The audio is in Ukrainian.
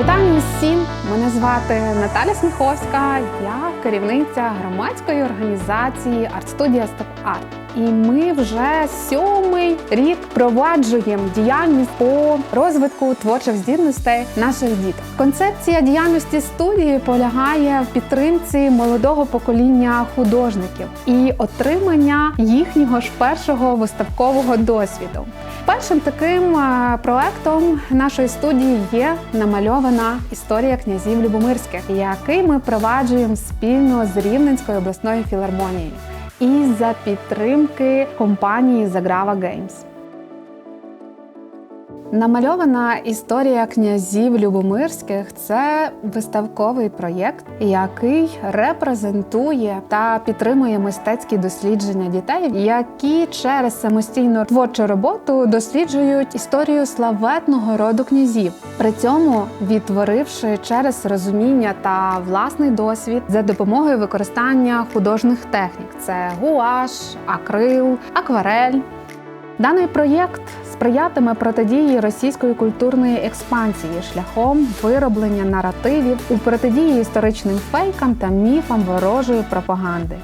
Вітаю всім! Мене звати Наталя Сміховська. Я керівниця громадської організації Артстудія Степ Арт. І ми вже сьомий рік проваджуємо діяльність по розвитку творчих здібностей наших діток. Концепція діяльності студії полягає в підтримці молодого покоління художників і отримання їхнього ж першого виставкового досвіду. Першим таким е, проектом нашої студії є намальована історія князів Любомирських, який ми проваджуємо спільно з Рівненською обласною філармонією і за підтримки компанії Заграва Games. Намальована історія князів Любомирських це виставковий проєкт, який репрезентує та підтримує мистецькі дослідження дітей, які через самостійну творчу роботу досліджують історію славетного роду князів, при цьому відтворивши через розуміння та власний досвід за допомогою використання художніх технік: це гуаш, акрил, акварель. Даний проєкт сприятиме протидії російської культурної експансії шляхом вироблення наративів у протидії історичним фейкам та міфам ворожої пропаганди.